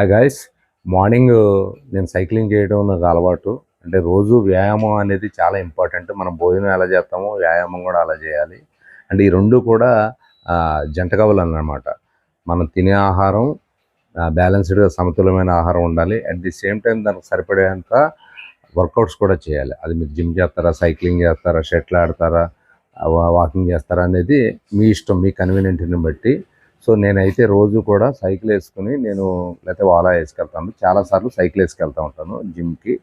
Hi guys morning నేను cycling చేయడం నాకు అలవాటు. అంటే రోజు వ్యాయామం అనేది చాలా ఇంపార్టెంట్ మనం భోజనం ఎలా చేస్తామో వ్యాయామం కూడా అలా చేయాలి. అంటే ఈ రెండు కూడా జంట జంట అన్నమాట మనం తినే ఆహారం బ్యాలెన్స్డ్గా సమతుల్యమైన ఆహారం ఉండాలి. అట్ ది సేమ్ టైం దానికి సరిపడేంత వర్కౌట్స్ కూడా చేయాలి. అది మీరు జిమ్ చేస్తారా సైక్లింగ్ చేస్తారా షటిల్ ఆడతారా వాకింగ్ చేస్తారా అనేది మీ ఇష్టం మీ కన్వీనియంట్ని బట్టి. సో నేనైతే రోజు కూడా సైకిల్ వేసుకుని నేను లేకపోతే వాలా వేసుకెళ్తాను. చాలాసార్లు సైకిల్ వేసుకెళ్తా ఉంటాను జిమ్కి.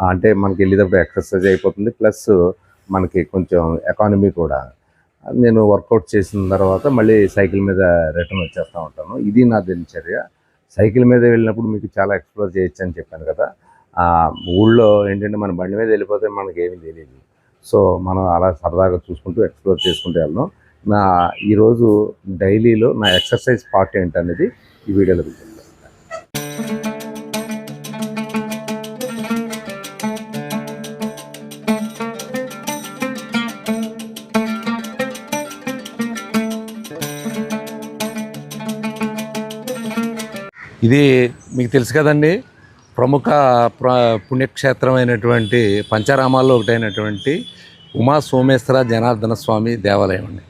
అంటే మనకి వెళ్ళేటప్పుడు ఎక్సర్సైజ్ అయిపోతుంది. ప్లస్ మనకి కొంచెం ఎకానమీ కూడా. నేను వర్కౌట్ చేసిన తర్వాత మళ్ళీ సైకిల్ మీద రిటర్న్ వచ్చేస్తూ ఉంటాను. ఇది నా దినచర్య. సైకిల్ మీద వెళ్ళినప్పుడు మీకు చాలా ఎక్స్ప్లోర్ చేయొచ్చు అని చెప్పాను కదా. ఆ ఊళ్ళో ఏంటంటే మన బండి మీద వెళ్ళిపోతే మనకి ఏమీ తెలియదు. సో మనం అలా సరదాగా చూసుకుంటూ ఎక్స్ప్లోర్ చేసుకుంటూ వెళ్దాం. నా ఈరోజు డైలీలో నా ఎక్సర్సైజ్ పార్ట్ ఏంటనేది ఈ వీడియోలో ఇది మీకు తెలుసు కదండి ప్రముఖ ప్ర పుణ్యక్షేత్రమైనటువంటి పంచరామాల్లో ఒకటైనటువంటి ఉమా సోమేశ్వర జనార్దన స్వామి దేవాలయం అండి.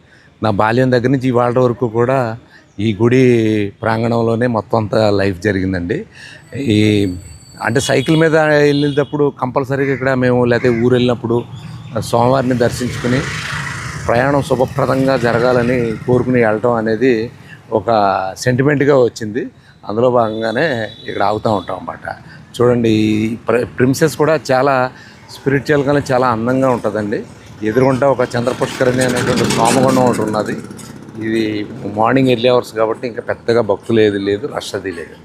నా బాల్యం దగ్గర నుంచి ఇవాళ వరకు కూడా ఈ గుడి ప్రాంగణంలోనే మొత్తం అంతా లైఫ్ జరిగిందండి. ఈ అంటే సైకిల్ మీద వెళ్ళేటప్పుడు కంపల్సరీగా ఇక్కడ మేము లేకపోతే ఊరు వెళ్ళినప్పుడు స్వామివారిని దర్శించుకుని ప్రయాణం శుభప్రదంగా జరగాలని కోరుకుని వెళ్ళటం అనేది ఒక సెంటిమెంట్గా వచ్చింది. అందులో భాగంగానే ఇక్కడ ఆగుతూ ఉంటాం అన్నమాట. చూడండి ఈ ప్ర- ప్రిన్సెస్ కూడా చాలా స్పిరిచువల్గానే చాలా అందంగా ఉంటుందండి. ఎదురుగుంటా ఒక చంద్రపుష్కరిణి అనేటువంటి సోమగుండం ఒకటి ఉన్నది. ఇది మార్నింగ్ ఎర్లీ అవర్స్ కాబట్టి ఇంకా పెద్దగా భక్తులు ఏది లేదు రష్ అది లేదు.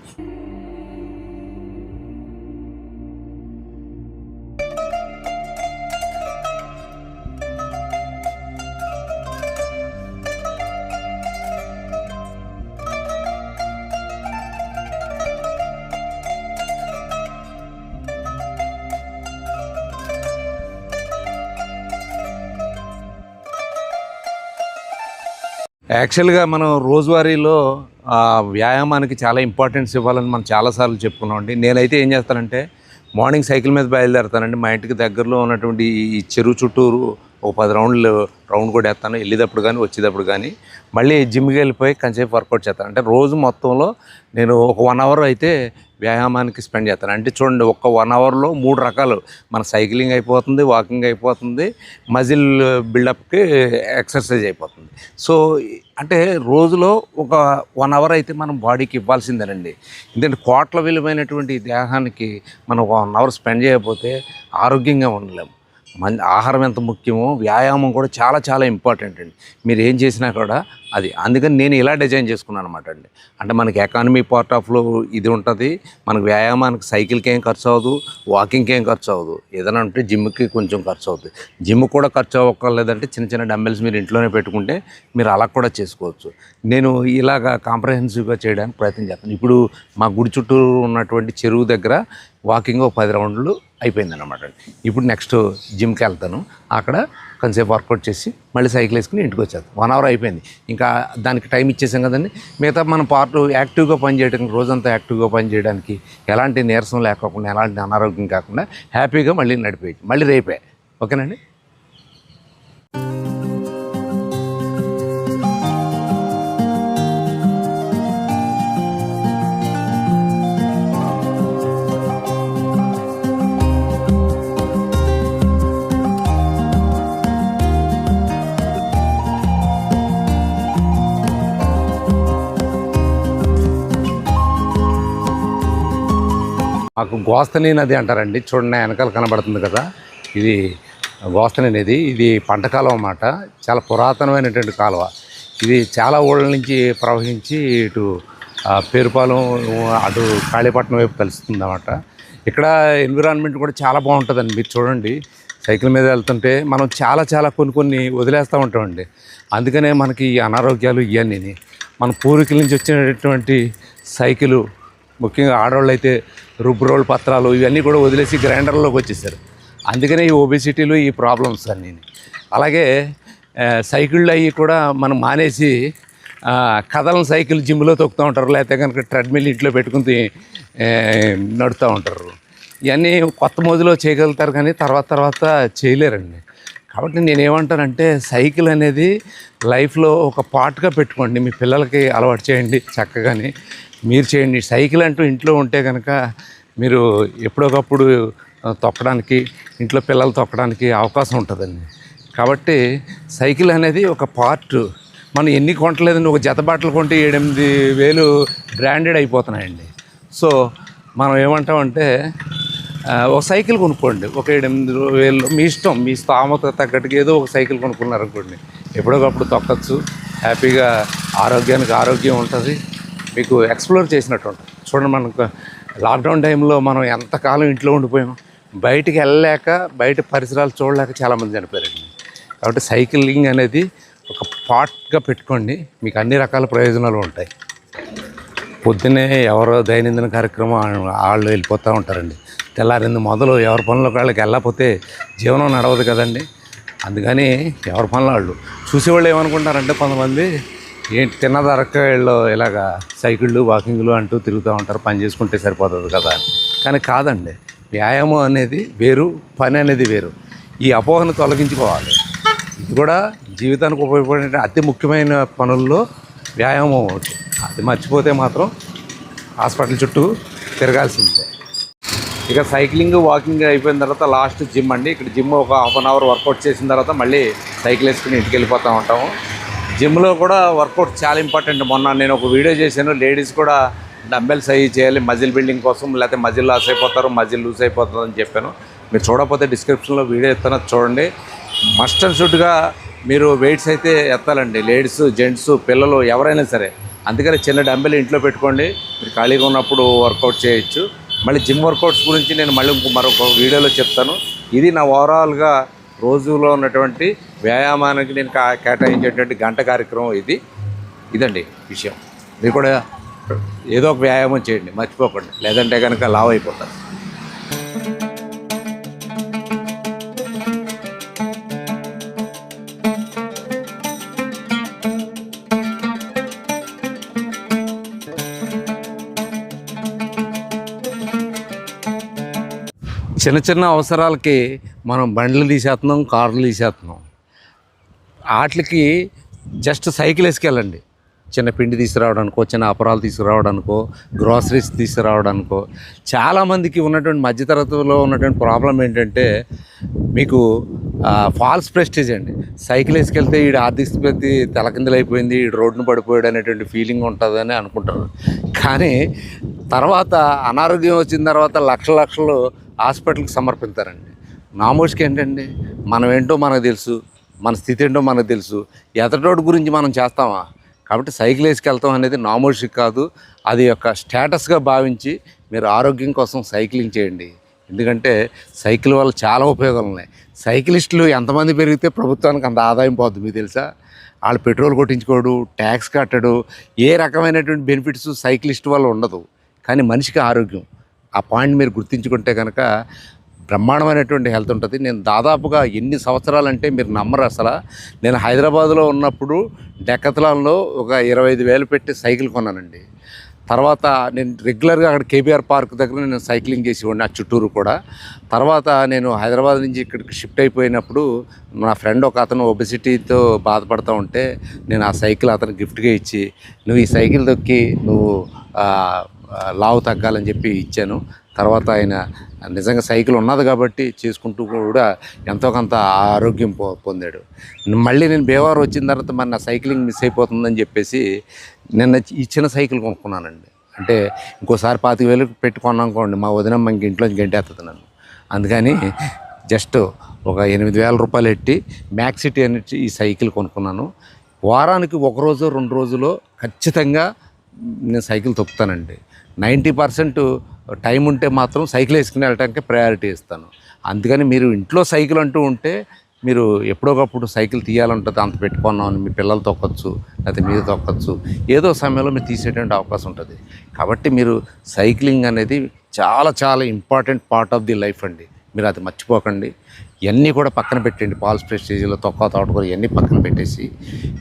యాక్చువల్గా మనం రోజువారీలో వ్యాయామానికి చాలా ఇంపార్టెన్స్ ఇవ్వాలని మనం చాలాసార్లు చెప్పుకున్నామండి నేనైతే ఏం చేస్తానంటే మార్నింగ్ సైకిల్ మీద బయలుదేరతానండి. మా ఇంటికి దగ్గరలో ఉన్నటువంటి ఈ చెరువు చుట్టూరు ఒక పది రౌండ్లు రౌండ్ కూడా వేస్తాను. వెళ్ళేటప్పుడు కానీ వచ్చేటప్పుడు కానీ మళ్ళీ జిమ్కి వెళ్ళిపోయి కొంచెంసేపు వర్కౌట్ చేస్తాను. అంటే రోజు మొత్తంలో నేను ఒక వన్ అవర్ అయితే వ్యాయామానికి స్పెండ్ చేస్తాను. అంటే చూడండి ఒక్క వన్ అవర్లో మూడు రకాలు. మన సైక్లింగ్ అయిపోతుంది వాకింగ్ అయిపోతుంది మజిల్ బిల్డప్కి ఎక్సర్సైజ్ అయిపోతుంది. సో అంటే రోజులో ఒక వన్ అవర్ అయితే మనం బాడీకి ఇవ్వాల్సిందేనండి. ఎందుకంటే కోట్ల విలువైనటువంటి దేహానికి మనం వన్ అవర్ స్పెండ్ చేయకపోతే ఆరోగ్యంగా ఉండలేము. మన ఆహారం ఎంత ముఖ్యమో వ్యాయామం కూడా చాలా చాలా ఇంపార్టెంట్ అండి. మీరు ఏం చేసినా కూడా అది. అందుకని నేను ఇలా డిజైన్ చేసుకున్నాను అనమాట అండి. అంటే మనకి ఎకానమీ పార్ట్ ఆఫ్లో ఇది ఉంటుంది మనకు వ్యాయామానికి సైకిల్కి ఏం ఖర్చు అవ్వదు వాకింగ్కి ఏం ఖర్చు అవ్వదు. ఏదైనా ఉంటే జిమ్కి కొంచెం ఖర్చు అవుతుంది జిమ్ కూడా ఖర్చు అవ్వక్కర్లేదంటే చిన్న చిన్న డంబెల్స్ మీరు ఇంట్లోనే పెట్టుకుంటే మీరు అలా కూడా చేసుకోవచ్చు. నేను ఇలాగా కాంప్రహెన్సివ్గా చేయడానికి ప్రయత్నం చేస్తాను. ఇప్పుడు మా గుడి చుట్టూ ఉన్నటువంటి చెరువు దగ్గర వాకింగ్ ఒక పది రౌండ్లు అయిపోయింది అనమాట ఇప్పుడు నెక్స్ట్ జిమ్కి వెళ్తాను. అక్కడ కొంతసేపు వర్కౌట్ చేసి మళ్ళీ సైకిల్ వేసుకుని ఇంటికి వచ్చేది వన్ అవర్ అయిపోయింది. ఇంకా దానికి టైం ఇచ్చేసాం కదండి. మిగతా మన పార్ట్ యాక్టివ్గా పనిచేయడానికి రోజంతా యాక్టివ్గా పనిచేయడానికి ఎలాంటి నీరసం లేకుండా ఎలాంటి అనారోగ్యం కాకుండా హ్యాపీగా మళ్ళీ నడిపేయచ్చు. మళ్ళీ రేపే. ఓకేనండి? మాకు గోస్తని నది అంటారండి. చూడండి వెనకాల కనబడుతుంది కదా. ఇది గోస్తని నది. ఇది పంట కాలువ అన్నమాట. చాలా పురాతనమైనటువంటి కాలువ. ఇది చాలా ఊళ్ళ నుంచి ప్రవహించి ఇటు పేరుపాలెం అటు కాళీపట్నం వైపు కలుస్తుంది అన్నమాట. ఇక్కడ ఎన్విరాన్మెంట్ కూడా చాలా బాగుంటుందండి. మీరు చూడండి సైకిల్ మీద వెళ్తుంటే మనం చాలా చాలా కొన్ని కొన్ని వదిలేస్తూ ఉంటామండి. అందుకనే మనకి ఈ అనారోగ్యాలు ఇవన్నీ మన పూర్వీకుల నుంచి వచ్చినటువంటి సైకిలు ముఖ్యంగా ఆడవాళ్ళు అయితే రుబ్బురోల్ పత్రాలు ఇవన్నీ కూడా వదిలేసి గ్రైండర్లోకి వచ్చేసారు. అందుకనే ఈ ఒబిసిటీలు ఈ ప్రాబ్లమ్స్ అన్నీ అలాగే సైకిళ్ళు అవి కూడా మనం మానేసి కదలం కదలని సైకిల్ జిమ్లో తొక్కుతూ ఉంటారు లేకపోతే కనుక ట్రెడ్మిల్ ఇంట్లో పెట్టుకుని నడుతూ ఉంటారు. ఇవన్నీ కొత్త మోజులో చేయగలుగుతారు కానీ తర్వాత తర్వాత చేయలేరండి. కాబట్టి నేను ఏమంటానంటే సైకిల్ అనేది లైఫ్లో ఒక పార్ట్గా పెట్టుకోండి. మీ పిల్లలకి అలవాటు చేయండి చక్కగాని. మీరు చేయండి. సైకిల్ అంటూ ఇంట్లో ఉంటే కనుక మీరు ఎప్పుడొకప్పుడు తొక్కడానికి ఇంట్లో పిల్లలు తొక్కడానికి అవకాశం ఉంటుందండి. కాబట్టి సైకిల్ అనేది ఒక పార్ట్. మనం ఎన్ని కొంటలేదండి ఒక జత బట్టలు కొంటే ఏడెనిమిది వేలు బ్రాండెడ్ అయిపోతున్నాయండి. సో మనం ఏమంటామంటే ఒక సైకిల్ కొనుక్కోండి. ఒక ఎనిమిది వేలు మీ ఇష్టం మీ స్థామత తగ్గట్టుగా ఏదో ఒక సైకిల్ కొనుక్కున్నారనుకోండి. ఎప్పటికప్పుడు తొక్కచ్చు హ్యాపీగా ఆరోగ్యానికి ఆరోగ్యం ఉంటుంది మీకు ఎక్స్ప్లోర్ చేసినట్టు ఉంటుంది. చూడండి మనకు లాక్డౌన్ టైంలో మనం ఎంతకాలం ఇంట్లో ఉండిపోయాం బయటికి వెళ్ళలేక బయట పరిసరాలు చూడలేక చాలామంది చనిపోయారండి. కాబట్టి సైకిలింగ్ అనేది ఒక పార్ట్గా పెట్టుకోండి. మీకు అన్ని రకాల ప్రయోజనాలు ఉంటాయి. పొద్దున్నే ఎవరో దైనందిన కార్యక్రమం వాళ్ళు వెళ్ళిపోతూ ఉంటారండి. తెల్లారింది మొదలు ఎవరి పనులకు వాళ్ళకి వెళ్ళకపోతే జీవనం నడవదు కదండి. అందుకని ఎవరి పనులు వాళ్ళు. చూసేవాళ్ళు ఏమనుకుంటారంటే కొంతమంది ఏంటి తిన్నదరక్క వీళ్ళు ఇలాగా సైకిళ్ళు వాకింగ్లు అంటూ తిరుగుతూ ఉంటారు పని చేసుకుంటే సరిపోతుంది కదా. కానీ కాదండి. వ్యాయామం అనేది వేరు పని అనేది వేరు. ఈ అపోహను తొలగించుకోవాలి. ఇది కూడా జీవితానికి ఉపయోగపడే అతి ముఖ్యమైన పనుల్లో వ్యాయామం ఒకటి. అది మర్చిపోతే మాత్రం హాస్పిటల్ చుట్టూ తిరగాల్సిందే. ఇక సైక్లింగ్ వాకింగ్ అయిపోయిన తర్వాత లాస్ట్ జిమ్ అండి. ఇక్కడ జిమ్ ఒక హాఫ్ అన్ అవర్ వర్కౌట్ చేసిన తర్వాత మళ్ళీ సైకిల్ వేసుకుని ఇంటికి వెళ్ళిపోతూ ఉంటాము. జిమ్లో కూడా వర్కౌట్ చాలా ఇంపార్టెంట్. మొన్న నేను ఒక వీడియో చేశాను. లేడీస్ కూడా డంబెల్స్ సైజ్ చేయాలి. మజిల్ బిల్డింగ్ కోసం లేకపోతే మజిల్ లాస్ అయిపోతారు మజిల్ లూజ్ అయిపోతుంది అని చెప్పాను. మీరు చూడకపోతే డిస్క్రిప్షన్లో వీడియో ఎత్తాను చూడండి. మస్ట్ అండ్ షుడ్గా మీరు వెయిట్స్ అయితే ఎత్తాలండి. లేడీస్ జెంట్స్ పిల్లలు ఎవరైనా సరే. అందుకని చిన్న డంబెల్ ఇంట్లో పెట్టుకోండి. మీరు ఖాళీగా ఉన్నప్పుడు వర్కౌట్ చేయొచ్చు. మళ్ళీ జిమ్ వర్కౌట్స్ గురించి నేను మళ్ళీ మరొక వీడియోలో చెప్తాను. ఇది నా ఓవరాల్గా రోజులో ఉన్నటువంటి వ్యాయామానికి నేను కేటాయించేటువంటి గంట కార్యక్రమం ఇది. ఇదండి విషయం. మీరు కూడా ఏదో ఒక వ్యాయామం చేయండి మర్చిపోకండి. లేదంటే కనుక లావ్ అయిపోతారు. చిన్న చిన్న అవసరాలకి మనం బండ్లు తీసేస్తున్నాం కార్లు తీసేస్తున్నాం వాటికి జస్ట్ సైకిల్ వేసుకెళ్ళండి. చిన్న పిండి తీసుకురావడానికో చిన్న అపరాలు తీసుకురావడానికో గ్రాసరీస్ తీసుకురావడానికో. చాలామందికి ఉన్నటువంటి మధ్యతరగతిలో ఉన్నటువంటి ప్రాబ్లం ఏంటంటే మీకు ఫాల్స్ ప్రెస్టేజ్ అండి. సైకిల్ వేసుకెళ్తే ఈ ఆర్థిక స్థితి తలకిందలైపోయింది ఈ రోడ్డును పడిపోయాడు అనేటువంటి ఫీలింగ్ ఉంటుందని అనుకుంటారు. కానీ తర్వాత అనారోగ్యం వచ్చిన తర్వాత లక్షల లక్షలు హాస్పిటల్కి సమర్పిస్తారండి నామోష్కి ఏంటండి? మనం ఏంటో మనకు తెలుసు మన స్థితి ఏంటో మనకు తెలుసు. ఎతటోటి గురించి మనం చేస్తామా? కాబట్టి సైకిల్ వేసుకెళ్తాం అనేది నామోషిక్ కాదు. అది యొక్క స్టేటస్గా భావించి మీరు ఆరోగ్యం కోసం సైక్లింగ్ చేయండి. ఎందుకంటే సైకిల్ వల్ల చాలా ఉపయోగాలు ఉన్నాయి. సైకిలిస్టులు ఎంతమంది పెరిగితే ప్రభుత్వానికి అంత ఆదాయం పోతుంది మీకు తెలుసా? వాళ్ళు పెట్రోల్ కొట్టించుకోడు ట్యాక్స్ కట్టడు ఏ రకమైనటువంటి బెనిఫిట్స్ సైక్లిస్ట్ వల్ల ఉండదు. కానీ మనిషికి ఆరోగ్యం. ఆ పాయింట్ మీరు గుర్తించుకుంటే కనుక బ్రహ్మాండమైనటువంటి హెల్త్ ఉంటుంది. నేను దాదాపుగా ఎన్ని సంవత్సరాలు అంటే మీరు నమ్మరు అసలు. నేను హైదరాబాద్లో ఉన్నప్పుడు డెక్కతలాల్లో ఒక ఇరవై ఐదు వేలు పెట్టి సైకిల్ కొన్నానండి. తర్వాత నేను రెగ్యులర్గా అక్కడ కేబీఆర్ పార్క్ దగ్గర నేను సైక్లింగ్ చేసేవాడిని ఆ చుట్టూరు కూడా. తర్వాత నేను హైదరాబాద్ నుంచి ఇక్కడికి షిఫ్ట్ అయిపోయినప్పుడు నా ఫ్రెండ్ ఒక అతను ఒబెసిటీతో బాధపడుతూ ఉంటే నేను ఆ సైకిల్ అతను గిఫ్ట్గా ఇచ్చి నువ్వు ఈ సైకిల్ దొక్కి నువ్వు లావు తగ్గాలని చెప్పి ఇచ్చాను. తర్వాత ఆయన నిజంగా సైకిల్ ఉన్నది కాబట్టి చేసుకుంటూ కూడా ఎంతో కొంత ఆరోగ్యం పొ పొందాడు. మళ్ళీ నేను బేవారు వచ్చిన తర్వాత మరి నా సైక్లింగ్ మిస్ అయిపోతుందని చెప్పేసి నిన్న ఇచ్చిన సైకిల్ కొనుక్కున్నానండి. అంటే ఇంకోసారి పాతిక వేలు పెట్టి మా వదినమ్మ ఇంక ఇంట్లోంచి గంటేస్తుంది నన్ను. అందుకని జస్ట్ ఒక ఎనిమిది వేల రూపాయలు పెట్టి మ్యాక్సిటీ అని ఈ సైకిల్ కొనుక్కున్నాను. వారానికి ఒక రోజు రెండు రోజులో ఖచ్చితంగా నేను సైకిల్ తొక్కుతానండి. నైంటీ పర్సెంట్ టైం ఉంటే మాత్రం సైకిల్ వేసుకుని వెళ్ళటానికి ప్రయారిటీ ఇస్తాను. అందుకని మీరు ఇంట్లో సైకిల్ అంటూ ఉంటే మీరు ఎప్పుడోకప్పుడు సైకిల్ తీయాలంటుంది అంత పెట్టుకున్నామని మీ పిల్లలు తొక్కచ్చు లేకపోతే మీరు తొక్కచ్చు ఏదో సమయంలో మీరు తీసేటువంటి అవకాశం ఉంటుంది. కాబట్టి మీరు సైక్లింగ్ అనేది చాలా చాలా important part of the life అండి. మీరు అది మర్చిపోకండి. ఇవన్నీ కూడా పక్కన పెట్టండి. పాల్స్ ప్రెస్టేజ్లో తొక్క తోటకూర ఇవన్నీ పక్కన పెట్టేసి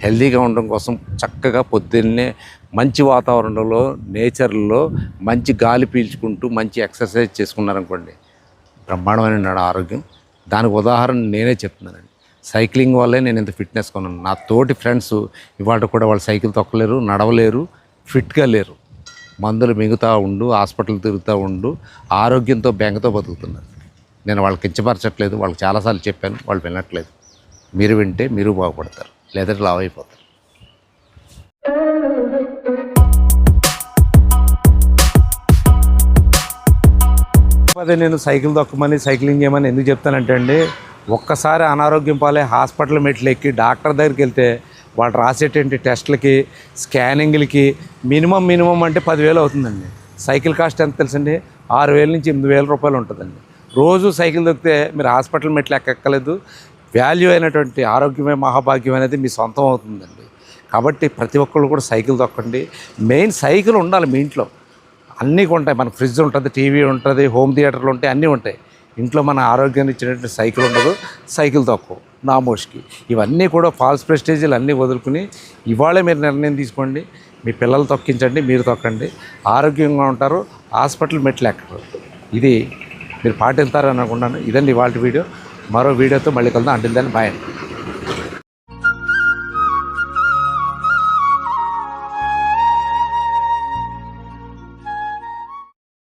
హెల్తీగా ఉండడం కోసం చక్కగా పొద్దున్నే మంచి వాతావరణంలో నేచర్లో మంచి గాలి పీల్చుకుంటూ మంచి ఎక్సర్సైజ్ చేసుకున్నారనుకోండి బ్రహ్మాండమైన నాడు ఆరోగ్యం. దానికి ఉదాహరణ నేనే చెప్తున్నానండి. సైక్లింగ్ వల్లే నేను ఇంత ఫిట్నెస్ కొన్నాను. నా తోటి ఫ్రెండ్స్ ఇవాళ కూడా వాళ్ళు సైకిల్ తొక్కలేరు నడవలేరు ఫిట్గా లేరు. మందులు మిగుతూ ఉండు హాస్పిటల్ తిరుగుతూ ఉండు ఆరోగ్యంతో బెంగతో బతుకుతున్నారు. నేను వాళ్ళకి కించపరచట్లేదు వాళ్ళకి చాలాసార్లు చెప్పాను వాళ్ళు వినట్లేదు. మీరు వింటే మీరు బాగుపడతారు లేదంటే లావ్ అయిపోతారు. అదే నేను సైకిల్ దొక్కమని సైక్లింగ్ చేయమని ఎందుకు చెప్తానంటే అండి ఒక్కసారి అనారోగ్యం పాలే హాస్పిటల్ మెట్లు ఎక్కి డాక్టర్ దగ్గరికి వెళ్తే వాళ్ళు రాసేటువంటి టెస్ట్లకి స్కానింగ్లకి మినిమం మినిమం అంటే పదివేలు అవుతుందండి. సైకిల్ కాస్ట్ ఎంత తెలుసండి? ఆరు వేల నుంచి ఎనిమిది వేల రూపాయలు ఉంటుందండి. రోజు సైకిల్ దొక్కితే మీరు హాస్పిటల్ మెట్లు ఎక్కక్కలేదు వాల్యూ అయినటువంటి ఆరోగ్యమే మహాభాగ్యం అనేది మీ సొంతం అవుతుందండి. కాబట్టి ప్రతి ఒక్కళ్ళు కూడా సైకిల్ తొక్కండి. మెయిన్ సైకిల్ ఉండాలి మీ ఇంట్లో. అన్నీ ఉంటాయి మన ఫ్రిడ్జ్ ఉంటుంది టీవీ ఉంటుంది హోమ్ థియేటర్లు ఉంటాయి అన్నీ ఉంటాయి. ఇంట్లో మన ఆరోగ్యాన్ని ఇచ్చినటువంటి సైకిల్ ఉండదు. సైకిల్ తక్కువ నామోష్కి. ఇవన్నీ కూడా ఫాల్స్ ప్రెస్టేజీలు అన్నీ వదులుకుని ఇవాళే మీరు నిర్ణయం తీసుకోండి. మీ పిల్లలు తొక్కించండి మీరు తొక్కండి. ఆరోగ్యంగా ఉంటారు. హాస్పిటల్ మెట్లు ఎక్కరు. ఇది మీరు పాటిస్తారని అనుకున్నాను ఇదండి వాళ్ళ వీడియో. మరో వీడియోతో మళ్ళీ కలుద్దాం. అంటిల్ దాన్ని బాయ్